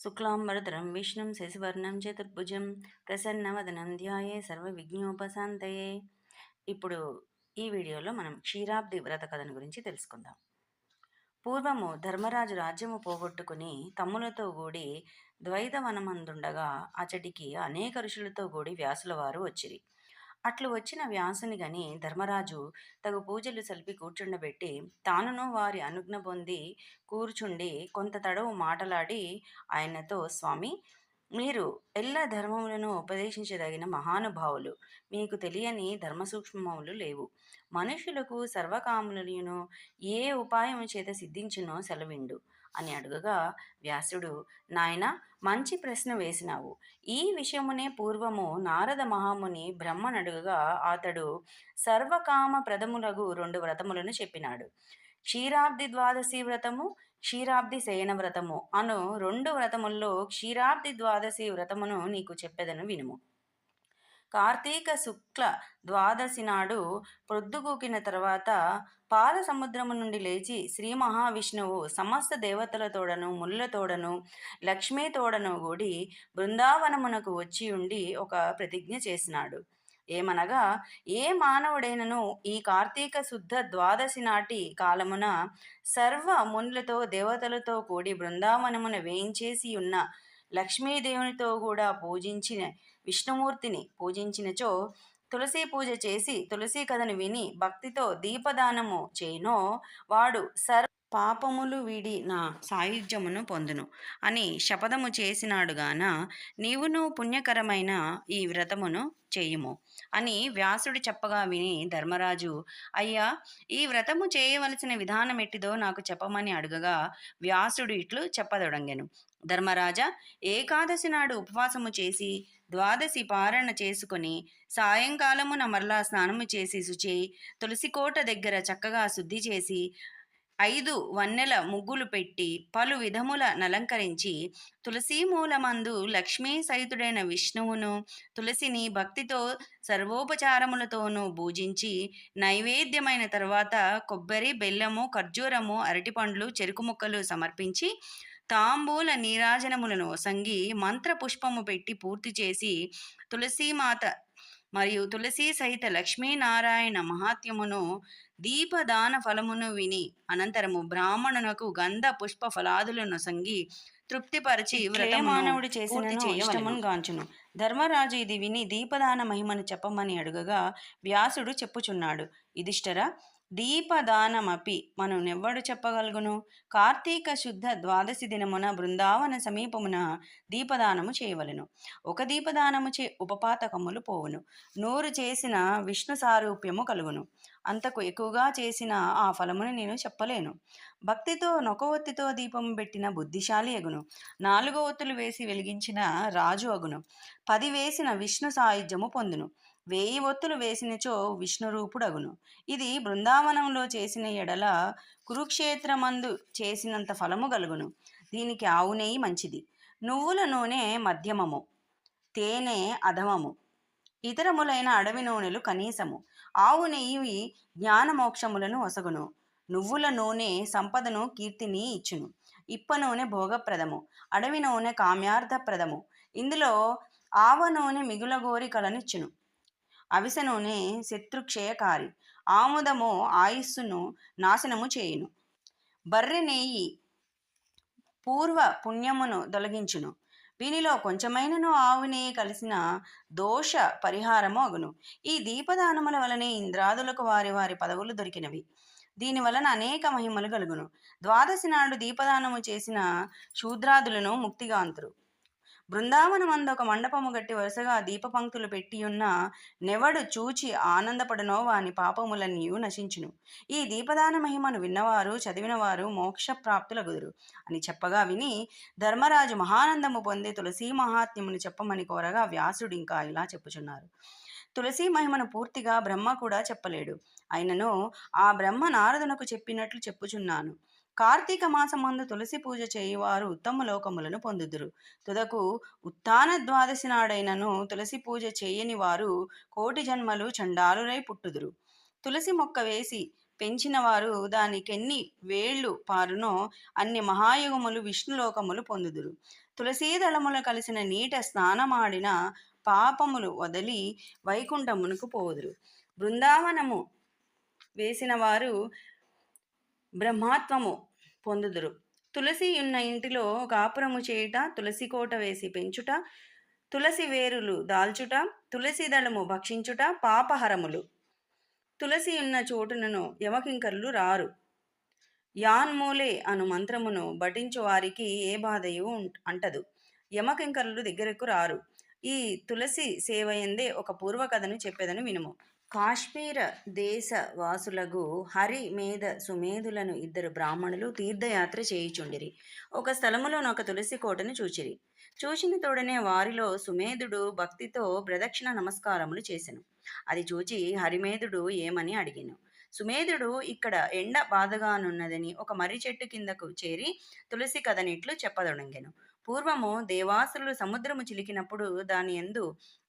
శుక్లాంబరధరం విష్ణుం శశివర్ణం చతుర్భుజం ప్రసన్నవదనం ధ్యాయే సర్వవిఘ్నోపశాంతయే. ఇప్పుడు ఈ వీడియోలో మనం క్షీరాబ్ది వ్రత కథను గురించి తెలుసుకుందాం. పూర్వము ధర్మరాజు రాజ్యము పోగొట్టుకుని తమ్ములతో కూడి ద్వైతవనమందుండగా అచటికి అనేక ఋషులతో కూడి వ్యాసుల వారు వచ్చిరి. అట్లు వచ్చిన వ్యాసుని గని ధర్మరాజు తగు పూజలు సలిపి కూర్చుండబెట్టి తానును వారి అనుజ్ఞ పొంది కూర్చుండి కొంత తడవు మాటలాడి ఆయనతో స్వామి మీరు ఎల్ల ధర్మములను ఉపదేశించదగిన మహానుభావులు. మీకు తెలియని ధర్మ సూక్ష్మములు లేవు. మనుషులకు సర్వకాములను ఏ ఉపాయము చేత సిద్ధించునో సెలవిండు. అని అడుగగా వ్యాసుడు నాయన మంచి ప్రశ్న వేసినావు. ఈ విషయమునే పూర్వము నారద మహాముని బ్రహ్మనడుగగా అతడు సర్వకామ ప్రథములగు రెండు వ్రతములను చెప్పినాడు. క్షీరాబ్ది ద్వాదశి వ్రతము క్షీరాబ్ది శయన వ్రతము అను రెండు వ్రతముల్లో క్షీరాబ్ది ద్వాదశి వ్రతమును నీకు చెప్పేదను వినుము. కార్తీక శుక్ల ద్వాదశి నాడు ప్రొద్దుగూకిన తర్వాత పాల సముద్రము నుండి లేచి శ్రీ మహావిష్ణువు సమస్త దేవతలతోడను ముళ్ళతోడను లక్ష్మీతోడను కూడి బృందావనమునకు వచ్చి ఉండి ఒక ప్రతిజ్ఞ చేసినాడు. ఏమనగా ఏ మానవుడైనను ఈ కార్తీక శుద్ధ ద్వాదశి నాటి కాలమున సర్వ మునులతో దేవతలతో కూడి బృందావనమున వేయించేసి ఉన్న లక్ష్మీదేవునితో కూడా పూజించిన విష్ణుమూర్తిని పూజించినచో తులసి పూజ చేసి తులసి కథను విని భక్తితో దీపదానము చేయనో వాడు సర్వ పాపములు వీడి నా సాయుధ్యమును పొందును. అని శపథము చేసినాడుగాన నీవును పుణ్యకరమైన ఈ వ్రతమును చేయుము. అని వ్యాసుడు చెప్పగా విని ధర్మరాజు అయ్యా ఈ వ్రతము చేయవలసిన విధానం ఎట్టిదో నాకు చెప్పమని అడుగగా వ్యాసుడు ఇట్లు చెప్పదొడంగెను. ధర్మరాజా ఏకాదశి నాడు ఉపవాసము చేసి ద్వాదశి పారణ చేసుకొని సాయంకాలమున మరలా స్నానము చేసి శుచి తులసికోట దగ్గర చక్కగా శుద్ధి చేసి ఐదు వన్నెల ముగ్గులు పెట్టి పలు విధముల నలంకరించి తులసి మూలమందు లక్ష్మీ సహితుడైన విష్ణువును తులసిని భక్తితో సర్వోపచారములతోనూ పూజించి నైవేద్యమైన తర్వాత కొబ్బరి బెల్లము ఖర్జూరము అరటిపండ్లు చెరుకు ముక్కలు సమర్పించి తాంబూల నీరాజనములను సంగి మంత్ర పుష్పము పెట్టి పూర్తి చేసి తులసీమాత మరియు తులసి సహిత లక్ష్మీనారాయణ మహాత్యమును దీపదాన ఫలమును విని అనంతరము బ్రాహ్మణునకు గంధ పుష్ప ఫలాదులను సంగి తృప్తిపరిచి మానవుడు చేసిన ఇష్టమును గాంచును. ధర్మరాజు ఇది విని దీపదాన మహిమను చెప్పమని అడుగగా వ్యాసుడు చెప్పుచున్నాడు. ఇదిష్టరా దీపదానమపి మనం నెవ్వడు చెప్పగలుగును? కార్తీక శుద్ధ ద్వాదశి దినమున బృందావన సమీపమున దీపదానము చేయవలను. ఒక దీపదానము చే ఉపపాతకములు పోవును. నూరు చేసిన విష్ణు సారూప్యము కలుగును. అంతకు ఎక్కువగా చేసిన ఆ ఫలమును నేను చెప్పలేను. భక్తితో నొక ఒత్తితో దీపం పెట్టిన బుద్ధిశాలి అగును. నాలుగో ఒత్తులు వేసి వెలిగించిన రాజు అగును. పది వేసిన విష్ణు సాయుధ్యము పొందును. వేయి ఒత్తులు వేసినచో విష్ణురూపుడగును. ఇది బృందావనంలో చేసిన ఎడల కురుక్షేత్రమందు చేసినంత ఫలము గలుగును. దీనికి ఆవు నెయ్యి మంచిది. నువ్వుల నూనె మధ్యమము తేనె అధమము ఇతరములైన అడవి నూనెలు కనీసము. ఆవు నెయ్యి జ్ఞానమోక్షములను ఒసగును. నువ్వుల నూనె సంపదను కీర్తిని ఇచ్చును. ఇప్ప నూనె భోగప్రదము. అడవి నూనె కామ్యార్థప్రదము. ఇందులో ఆవ నూనె మిగుల గోరికలనిచ్చును అవిసె నూనె శత్రుక్షయకారి. ఆముదము ఆయుస్సును నాశనము చేయును. బర్రె నెయ్యి పూర్వ పుణ్యమును తొలగించును. వీనిలో కొంచెమైనను ఆవు నెయ్యి కలిసిన దోష పరిహారము అగును. ఈ దీపదానముల వలనే ఇంద్రాదులకు వారి వారి పదవులు దొరికినవి. దీని వలన అనేక మహిమలు కలుగును. ద్వాదశి నాడు దీపదానము చేసిన శూద్రాదులను ముక్తిగాంతురు. బృందావనమందు ఒక మండపము గట్టి వరుసగా దీపపంక్తులు ఉన్న నెవడు చూచి ఆనందపడనో వాని పాపములన్నీయు నశించును. ఈ దీపదాన మహిమను విన్నవారు చదివినవారు మోక్ష ప్రాప్తులగుదురు అని చెప్పగా విని ధర్మరాజు మహానందము పొంది తులసీ మహాత్మ్యమును చెప్పమని కోరగా వ్యాసుడు ఇంకా ఇలా చెప్పుచున్నారు. తులసి మహిమను పూర్తిగా బ్రహ్మ కూడా చెప్పలేడు. అయినను ఆ బ్రహ్మ నారదునకు చెప్పినట్లు చెప్పుచున్నాను. కార్తీక మాసమందు తులసి పూజ చేయువారు ఉత్తమ లోకములను పొందుదురు. తుదకు ఉత్తాన ద్వాదశి నాడైనను తులసి పూజ చేయని వారు కోటి జన్మలు చండాలురై పుట్టుదురు. తులసి మొక్క వేసి పెంచిన వారు దానికెన్ని వేళ్ళు పారునో అన్ని మహాయుగములు విష్ణులోకములు పొందుదురు. తులసీదళములు కలిసిన నీట స్నానమాడిన పాపములు వదిలి వైకుంఠమునకు పోదురు బృందావనము వేసిన వారు బ్రహ్మాత్వము పొందుదురు. తులసి ఉన్న ఇంటిలో కాపురము చేయుట తులసి కోట వేసి పెంచుట తులసి వేరులు దాల్చుట తులసి దళము భక్షించుట పాపహరములు. తులసి ఉన్న చోటునను యమకింకరులు రారు. యాన్మూలే అను మంత్రమును భటించు వారికి ఏ బాధయు అంటదు. యమకింకరులు దగ్గరకు రారు. ఈ తులసి సేవయందే ఒక పూర్వకథను చెప్పేదని వినుము. కాశ్మీర దేశవాసులకు హరి మేధ సుమేధులను ఇద్దరు బ్రాహ్మణులు తీర్థయాత్ర చేయుచుండిరి. ఒక స్థలములోనొక తులసి కోటను చూచిరి. చూచిన తోడనే వారిలో సుమేధుడు భక్తితో ప్రదక్షిణ నమస్కారములు చేసెను. అది చూచి హరిమేధుడు ఏమని అడిగాను. సుమేధుడు ఇక్కడ ఎండ బాధగానున్నదని ఒక మర్రి చెట్టు కిందకు చేరి తులసి కథనిట్లు చెప్పదొడంగెను పూర్వము దేవాసురులు సముద్రము చిలికినప్పుడు దాని ఎందు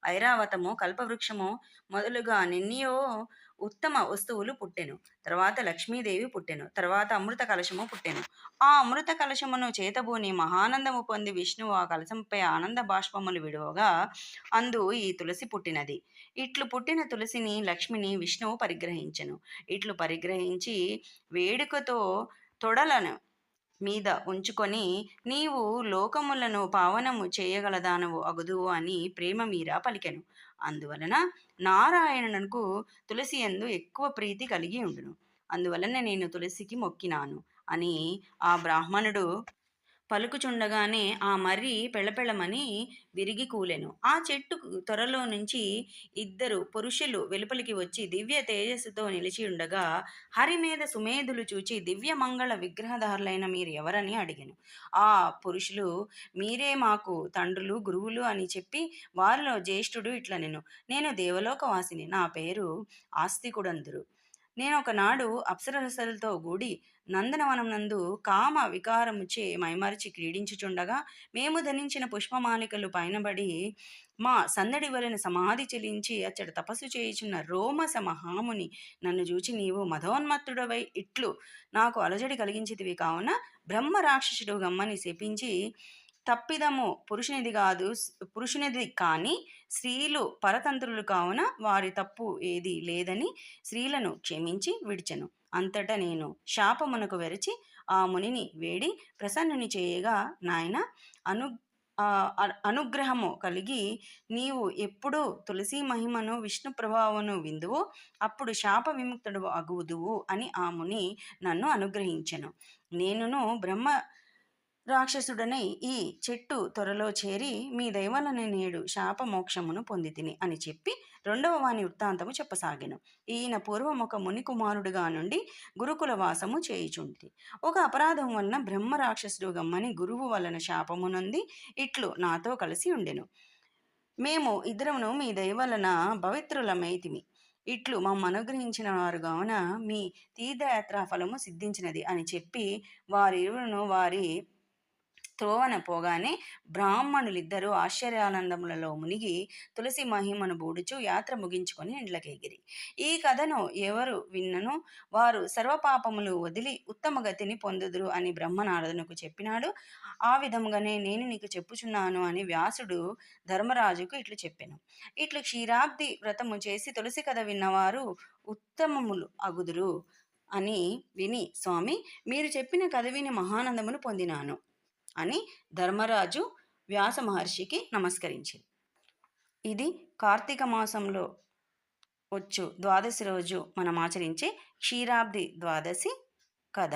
ఐరావతము కల్పవృక్షము మొదలుగా నిన్నయో ఉత్తమ వస్తువులు పుట్టెను. తర్వాత లక్ష్మీదేవి పుట్టెను. తర్వాత అమృత కలశము పుట్టెను. ఆ అమృత కలశమును చేతబూని మహానందము పొంది విష్ణువు ఆ కలశంపై ఆనంద బాష్పములు విడువగా అందు ఈ తులసి పుట్టినది. ఇట్లు పుట్టిన తులసిని లక్ష్మిని విష్ణువు పరిగ్రహించెను. ఇట్లు పరిగ్రహించి వేడుకతో తొడలను మీద ఉంచుకొని నీవు లోకములను పావనము చేయగలదానవు అగుదువు అని ప్రేమ మీరా పలికెను. అందువలన నారాయణునకు తులసి ఎందు ఎక్కువ ప్రీతి కలిగి ఉండును. అందువలన నేను తులసికి మొక్కినాను అని ఆ బ్రాహ్మణుడు పలుకుచుండగానే ఆ మర్రి పెళ్ళపెళ్ళమని విరిగి కూలెను. ఆ చెట్టు త్వరలో నుంచి ఇద్దరు పురుషులు వెలుపలికి వచ్చి దివ్య తేజస్సుతో నిలిచి ఉండగా హరి మీద సుమేధులు చూచి దివ్య మంగళ విగ్రహధారులైన మీరు ఎవరని అడిగాను. ఆ పురుషులు మీరే మాకు తండ్రులు గురువులు అని చెప్పి వారిలో జ్యేష్ఠుడు ఇట్లా నేను నేను దేవలోకవాసిని. నా పేరు ఆస్తికుడందురు. నేను ఒకనాడు అప్సరసలతో కూడి నందనవనం నందు కామ వికారముచే మైమరిచి క్రీడించుచుండగా మేము ధరించిన పుష్పమాలికలు పైనబడి మా సందడి వలన సమాధి చెలించి అచ్చట తపస్సు చేయుచున్న రోమస మహాముని నన్ను చూచి నీవు మధోన్మత్తుడవై ఇట్లు నాకు అలజడి కలిగించితివి కావున బ్రహ్మ రాక్షసుడు గమ్మని శపించి తప్పిదము పురుషునిది కాదు పురుషునిది కానీ స్త్రీలు పరతంత్రులు కావున వారి తప్పు ఏది లేదని స్త్రీలను క్షమించి విడిచెను. అంతటా నేను శాపమునకు వెరచి ఆ మునిని వేడి ప్రసన్నుని చేయగా నాయన అను అనుగ్రహము కలిగి నీవు ఎప్పుడు తులసి మహిమను విష్ణు ప్రభావమును విందువు అప్పుడు శాప విముక్తుడు అగుదువు అని ఆ ముని నన్ను అనుగ్రహించెను. నేనును బ్రహ్మ రాక్షసుడనై ఈ చెట్టు త్వరలో చేరి మీ దైవలని నేడు శాపమోక్షమును పొందితిని అని చెప్పి రెండవ వాని వృత్తాంతము చెప్పసాగాను. ఈయన పూర్వం ఒక మునికుమారుడుగా నుండి గురుకుల వాసము చేయుచుండి ఒక అపరాధం వలన బ్రహ్మ రాక్షసుడు గమ్మని గురువు వలన శాపమునంది ఇట్లు నాతో కలిసి ఉండెను. మేము ఇద్దరమును మీ దయవలన భవిత్రులమైతిమి ఇట్లు మమ్మ అనుగ్రహించిన వారు కావున మీ తీర్థయాత్రా ఫలము సిద్ధించినది అని చెప్పి వారిరువును వారి త్రోవన పోగానే బ్రాహ్మణులిద్దరూ ఆశ్చర్యానందములలో మునిగి తులసి మహిమను బూడుచు యాత్ర ముగించుకొని ఇండ్లకెగిరి. ఈ కథను ఎవరు విన్నను? వారు సర్వపాపములు వదిలి ఉత్తమ గతిని పొందుదురు అని బ్రహ్మనారదునకు చెప్పినాడు. ఆ విధముగానే నేను నీకు చెప్పుచున్నాను అని వ్యాసుడు ధర్మరాజుకు ఇట్లు చెప్పాను. ఇట్లు క్షీరాబ్ది వ్రతము చేసి తులసి కథ విన్నవారు ఉత్తమములు అగుదురు అని విని స్వామి మీరు చెప్పిన కథ విని మహానందమును పొందినాను. అని ధర్మరాజు వ్యాస మహర్షికి నమస్కరించింది. ఇది కార్తీక మాసంలో వచ్చు ద్వాదశి రోజు మనం ఆచరించే క్షీరాబ్ది ద్వాదశి కథ.